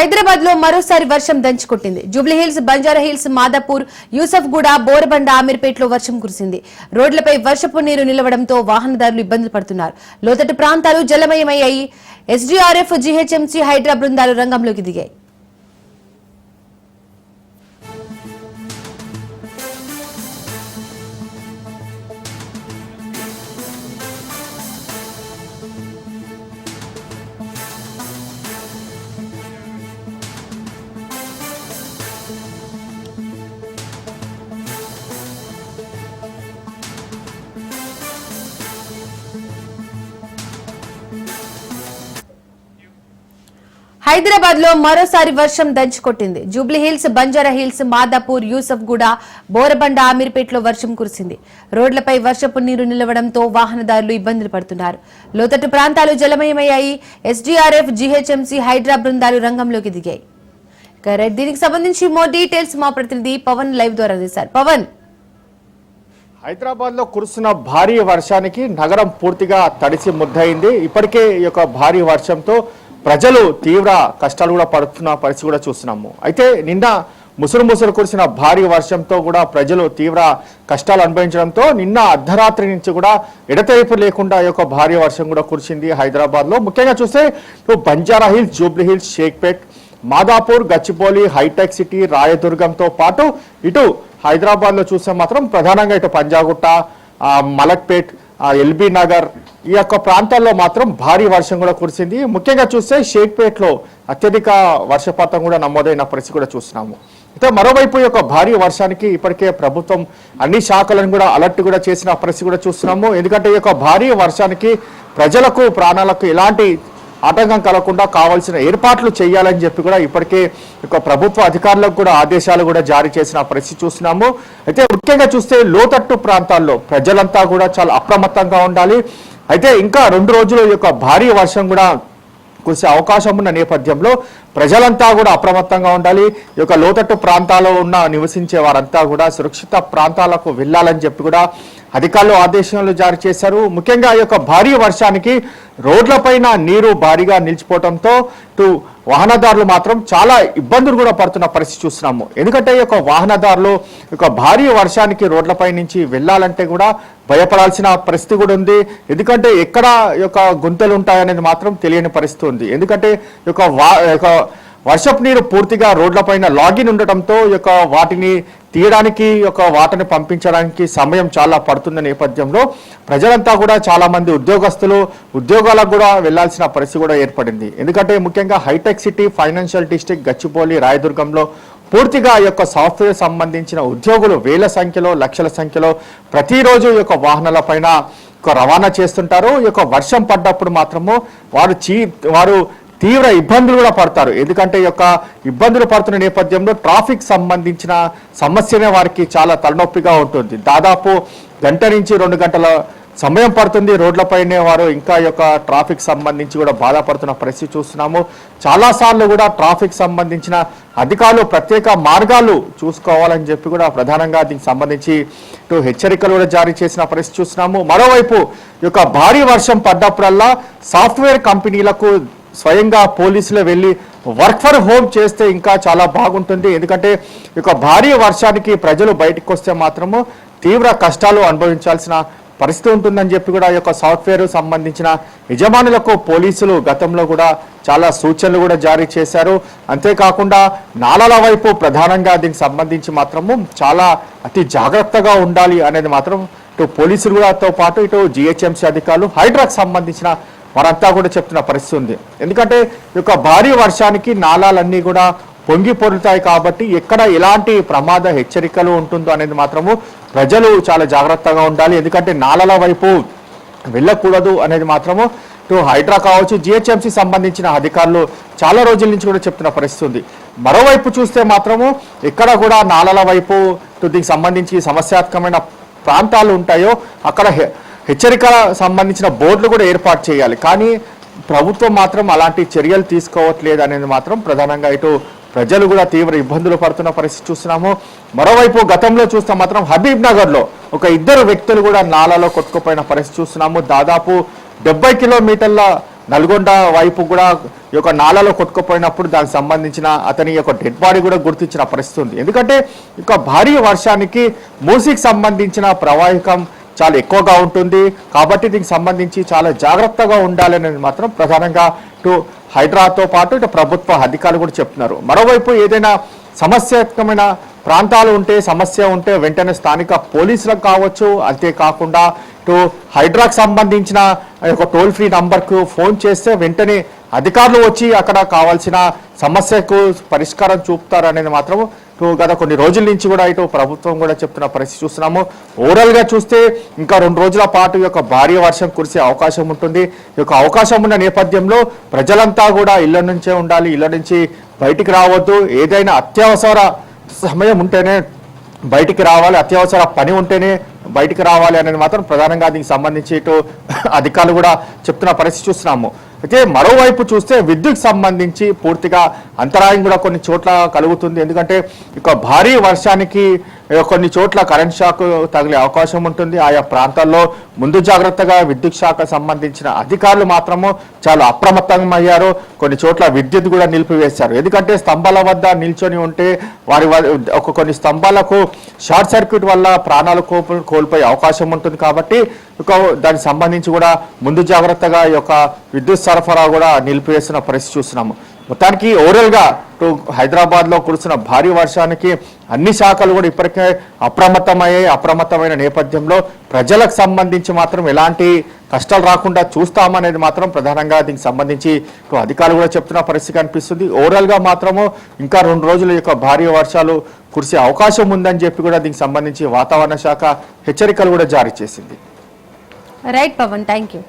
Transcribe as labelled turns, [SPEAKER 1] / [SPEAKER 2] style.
[SPEAKER 1] హైదరాబాద్లో మరోసారి వర్షం దంచుకుంటుంది. జూబ్లీ హిల్స్ బంజారా హిల్స్ మాదాపూర్ యూసఫ్గూడ బోరబండ అమీర్పేటలో వర్షం కురిసింది. రోడ్లపై వర్షపు నీరు నిలవడంతో వాహనదారులు ఇబ్బందులు పడుతున్నారు. లోతట్టు ప్రాంతాలు జలమయమయ్యాయి. ఎస్డీఆర్ఎఫ్ జీహెచ్ఎంసీ హైడ్రా బృందాలు రంగంలోకి దిగాయి. హైదరాబాద్లో మరోసారి వర్షం దంచుకొట్టింది. జూబ్లీ హిల్స్ బంజారా హిల్స్ మాదాపూర్ యూసఫ్ గూడ బోరబండ ఆమీర్పేటలో వర్షం కురిసింది. రోడ్లపై వర్షపు నీరు నిలవడంతో వాహనదారులు ఇబ్బందులు పడుతున్నారు. లోతట్టు ప్రాంతాలు జలమయమయ్యాయి. ఎస్డీఆర్ఎఫ్ జీహెచ్ఎంసీ హైడ్రా బృందాలు రంగంలోకి దిగాయి. దీనికి సంబంధించి మోర్ డీటెయిల్స్ మా ప్రతినిధి పవన్ లైవ్ ద్వారా అందిస్తారు. పవన్!
[SPEAKER 2] హైదరాబాద్లో కురుస్తున్న భారీ వర్షానికి నగరం పూర్తిగా తడిసి ముద్దయింది. ఇప్పటికే ఈ యొక్క భారీ వర్షంతో ప్రజలు తీవ్ర కష్టాలు కూడా పడుతున్న పరిస్థితి కూడా చూస్తున్నాము. అయితే నిన్న ముసురు ముసురు కురిసిన భారీ వర్షంతో కూడా ప్రజలు తీవ్ర కష్టాలు అనుభవించడంతో నిన్న అర్ధరాత్రి నుంచి కూడా ఎడతెరిపి లేకుండా ఈ యొక్క భారీ వర్షం కూడా కురిసింది హైదరాబాద్లో ముఖ్యంగా చూస్తే బంజారా హిల్స్ జూబ్లీ హిల్స్ షేక్పేట్ మాదాపూర్ గచ్చిబౌలి హైటెక్ సిటీ రాయదుర్గంతో పాటు ఇటు హైదరాబాద్లో చూస్తే మాత్రం ప్రధానంగా ఇటు పంజాగుట్ట మలక్పేట్ ఎల్బీ నగర్ ఈ యొక్క ప్రాంతాల్లో మాత్రం భారీ వర్షం కూడా కురిసింది. ముఖ్యంగా చూస్తే షేక్పేట్లో అత్యధిక వర్షపాతం కూడా నమోదైన పరిస్థితి కూడా చూస్తున్నాము. అయితే మరోవైపు ఈ యొక్క భారీ వర్షానికి ఇప్పటికే ప్రభుత్వం అన్ని శాఖలను కూడా అలర్ట్ కూడా చేసిన పరిస్థితి కూడా చూస్తున్నాము. ఎందుకంటే ఈ యొక్క భారీ వర్షానికి ప్రజలకు ప్రాణాలకు ఎలాంటి ఆటంకం కలగకుండా కావాల్సిన ఏర్పాట్లు చేయాలని చెప్పి కూడా ఇప్పటికే ఒక ప్రభుత్వ అధికారులకు కూడా ఆదేశాలు కూడా జారీ చేసిన పరిస్థితి చూస్తున్నాము. అయితే ముఖ్యంగా చూస్తే లోతట్టు ప్రాంతాల్లో ప్రజలంతా కూడా చాలా అప్రమత్తంగా ఉండాలి. అయితే ఇంకా రెండు రోజులు ఈ యొక్క భారీ వర్షం కూడా కురిసే అవకాశం ఉన్న నేపథ్యంలో ప్రజలంతా కూడా అప్రమత్తంగా ఉండాలి. ఈ యొక్క లోతట్టు ప్రాంతాల్లో ఉన్న నివసించే వారంతా కూడా సురక్షిత ప్రాంతాలకు వెళ్ళాలని చెప్పి కూడా అధికారులు ఆదేశాలు జారీ చేశారు. ముఖ్యంగా ఈ యొక్క భారీ వర్షానికి రోడ్లపైన నీరు భారీగా నిలిచిపోవడంతో టు వాహనదారులు మాత్రం చాలా ఇబ్బందులు కూడా పడుతున్న పరిస్థితి చూస్తున్నాము. ఎందుకంటే ఈ యొక్క వాహనదారులు యొక్క భారీ వర్షానికి రోడ్లపై నుంచి వెళ్ళాలంటే కూడా భయపడాల్సిన పరిస్థితి కూడా ఉంది. ఎందుకంటే ఎక్కడ యొక్క గుంతలు ఉంటాయనేది మాత్రం తెలియని పరిస్థితి ఉంది. ఎందుకంటే యొక్క వా ఈ యొక్క వర్షపు నీరు పూర్తిగా రోడ్లపైన లాగిన్ ఉండటంతో యొక్క వాటిని తీయడానికి ఒక యొక్క వాటని పంపించడానికి సమయం చాలా పడుతున్న నేపథ్యంలో ప్రజలంతా కూడా చాలా మంది ఉద్యోగస్తులు ఉద్యోగాలకు కూడా వెళ్ళాల్సిన పరిస్థితి కూడా ఏర్పడింది. ఎందుకంటే ముఖ్యంగా hitech city financial district Gachibowli రాయదుర్గంలో పూర్తిగా ఈ యొక్క సాఫ్ట్వేర్ సంబంధించిన ఉద్యోగులు వేల సంఖ్యలో లక్షల సంఖ్యలో ప్రతిరోజు ఈ యొక్క వాహనాల పైన ఒక రవాణా చేస్తుంటారు. ఈ యొక్క వర్షం పడ్డప్పుడు మాత్రము వారు చీ వారు తీవ్ర ఇబ్బందులు కూడా పడతారు. ఎందుకంటే ఈ యొక్క ఇబ్బందులు పడుతున్న నేపథ్యంలో ట్రాఫిక్ సంబంధించిన సమస్యనే వారికి చాలా తలనొప్పిగా ఉంటుంది. దాదాపు గంట నుంచి రెండు గంటల సమయం పడుతుంది. రోడ్లపైనే వారు ఇంకా యొక్క ట్రాఫిక్ సంబంధించి కూడా బాధపడుతున్న పరిస్థితి చూస్తున్నాము. చాలాసార్లు కూడా ట్రాఫిక్ సంబంధించిన అధికారులు ప్రత్యేక మార్గాలు చూసుకోవాలని చెప్పి కూడా ప్రధానంగా దీనికి సంబంధించి ఇటు హెచ్చరికలు కూడా జారీ చేసిన పరిస్థితి చూస్తున్నాము. మరోవైపు యొక్క భారీ వర్షం పడ్డప్పుడల్లా సాఫ్ట్వేర్ కంపెనీలకు స్వయంగా పోలీసులు వెళ్ళి వర్క్ ఫర్ హోమ్ చేస్తే ఇంకా చాలా బాగుంటుంది. ఎందుకంటే ఈ భారీ వర్షానికి ప్రజలు బయటకు వస్తే మాత్రము తీవ్ర కష్టాలు అనుభవించాల్సిన పరిస్థితి ఉంటుందని చెప్పి కూడా ఈ యొక్క సాఫ్ట్వేర్ సంబంధించిన యజమానులకు పోలీసులు గతంలో కూడా చాలా సూచనలు కూడా జారీ చేశారు. అంతేకాకుండా నాలాల వైపు ప్రధానంగా దీనికి సంబంధించి మాత్రము చాలా అతి జాగ్రత్తగా ఉండాలి అనేది మాత్రం ఇటు పోలీసులు కూడాతో పాటు ఇటు జిహెచ్ఎంసీ అధికారులు హైడ్రాక్ సంబంధించిన వారంతా కూడా చెప్తున్న పరిస్థితి ఉంది. ఎందుకంటే ఈ యొక్క భారీ వర్షానికి నాలాలన్నీ కూడా పొంగి పొరుతాయి కాబట్టి ఎక్కడ ఎలాంటి ప్రమాద హెచ్చరికలు ఉంటుందో అనేది మాత్రము ప్రజలు చాలా జాగ్రత్తగా ఉండాలి. ఎందుకంటే నాలల వైపు వెళ్ళకూడదు అనేది మాత్రము ఇటు హైడ్రా కావచ్చు జిహెచ్ఎంసీ సంబంధించిన అధికారులు చాలా రోజుల నుంచి కూడా చెప్తున్న పరిస్థితి ఉంది. మరోవైపు చూస్తే మాత్రము ఎక్కడ కూడా నాలల వైపు దీనికి సంబంధించి సమస్యాత్మకమైన ప్రాంతాలు ఉంటాయో అక్కడ హెచ్చరికల హెచ్చరిక సంబంధించిన బోర్డులు కూడా ఏర్పాటు చేయాలి. కానీ ప్రభుత్వం మాత్రం అలాంటి చర్యలు తీసుకోవట్లేదు అనేది మాత్రం ప్రధానంగా ఇటు ప్రజలు కూడా తీవ్ర ఇబ్బందులు పడుతున్న పరిస్థితి చూస్తున్నాము. మరోవైపు గతంలో చూస్తే మాత్రం హబీబ్ నగర్లో ఒక ఇద్దరు వ్యక్తులు కూడా నాలాలో కొట్టుకుపోయిన పరిస్థితి చూస్తున్నాము. దాదాపు డెబ్బై కిలోమీటర్ల నల్గొండ వైపు కూడా ఈ యొక్క నాలలో కొట్టుకుపోయినప్పుడు దానికి సంబంధించిన అతని యొక్క డెడ్ బాడీ కూడా గుర్తించిన పరిస్థితి ఉంది. ఎందుకంటే ఇక భారీ వర్షానికి మూసికి సంబంధించిన ప్రవాహికం చాలా ఎక్కువగా ఉంటుంది. కాబట్టి దీనికి సంబంధించి చాలా జాగ్రత్తగా ఉండాలనేది మాత్రం ప్రధానంగా ఇటు హైదరాబాద్తో పాటు ఇటు ప్రభుత్వ అధికారులు కూడా చెప్తున్నారు. మరోవైపు ఏదైనా సమస్యాత్మకమైన ప్రాంతాలు ఉంటే సమస్య ఉంటే వెంటనే స్థానిక పోలీసులకు కావచ్చు అంతేకాకుండా ఇటు హైడ్రాకు సంబంధించిన ఒక టోల్ ఫ్రీ నంబర్కు ఫోన్ చేస్తే వెంటనే అధికారులు వచ్చి అక్కడ కావాల్సిన సమస్యకు పరిష్కారం చూపుతారనేది మాత్రం గత కొన్ని రోజుల నుంచి కూడా ఇటు ప్రభుత్వం కూడా చెప్తున్న పరిస్థితి చూస్తున్నాము. ఓవరాల్గా చూస్తే ఇంకా రెండు రోజుల పాటు ఈ యొక్క భారీ వర్షం కురిసే అవకాశం ఉంటుంది. ఈ యొక్క అవకాశం ఉన్న నేపథ్యంలో ప్రజలంతా కూడా ఇళ్ళ నుంచే ఉండాలి ఇళ్ళ నుంచి బయటికి రావద్దు. ఏదైనా అత్యవసర సమయం ఉంటేనే బయటికి రావాలి అత్యవసర పని ఉంటేనే బయటికి రావాలి అనేది మాత్రం ప్రధానంగా దీనికి సంబంధించి ఇటు అధికారులు కూడా చెప్తున్న పరిస్థితి చూస్తున్నాము. అయితే మరోవైపు చూస్తే విద్యుత్ సంబంధించి పూర్తిగా అంతరాయం కూడా కొన్ని చోట్ల కలుగుతుంది. ఎందుకంటే ఇక భారీ వర్షానికి కొన్ని చోట్ల కరెంట్ షాక్ తగిలే అవకాశం ఉంటుంది. ఆయా ప్రాంతాల్లో ముందు జాగ్రత్తగా విద్యుత్ శాఖ సంబంధించిన అధికారులు మాత్రము చాలా అప్రమత్తంగా అయ్యారు కొన్ని చోట్ల విద్యుత్ కూడా నిలిపివేశారు. ఎందుకంటే స్తంభాల వద్ద నిల్చొని ఉంటే వారి ఒక కొన్ని స్తంభాలకు షార్ట్ సర్క్యూట్ వల్ల ప్రాణాలు కోల్పోయే అవకాశం ఉంటుంది కాబట్టి ఒక దానికి సంబంధించి కూడా ముందు జాగ్రత్తగా ఈ యొక్క విద్యుత్ సరఫరా కూడా నిలిపివేసిన పరిస్థితి చూస్తున్నాము. మొత్తానికి ఓవరాల్గా టు ఇటు హైదరాబాద్ కురుస్తున్న భారీ వర్షానికి అన్ని శాఖలు కూడా ఇప్పటికే అప్రమత్తమయ్యాయి. అప్రమత్తమైన నేపథ్యంలో ప్రజలకు సంబంధించి మాత్రం ఎలాంటి కష్టాలు రాకుండా చూస్తామనేది మాత్రం ప్రధానంగా దీనికి సంబంధించి అధికారులు కూడా చెప్తున్న పరిస్థితి కనిపిస్తుంది. ఓవరాల్గా మాత్రము ఇంకా రెండు రోజుల యొక్క భారీ వర్షాలు కురిసే అవకాశం ఉందని చెప్పి కూడా దీనికి సంబంధించి వాతావరణ శాఖ హెచ్చరికలు కూడా జారీ చేసింది.
[SPEAKER 1] Right Pawan thank you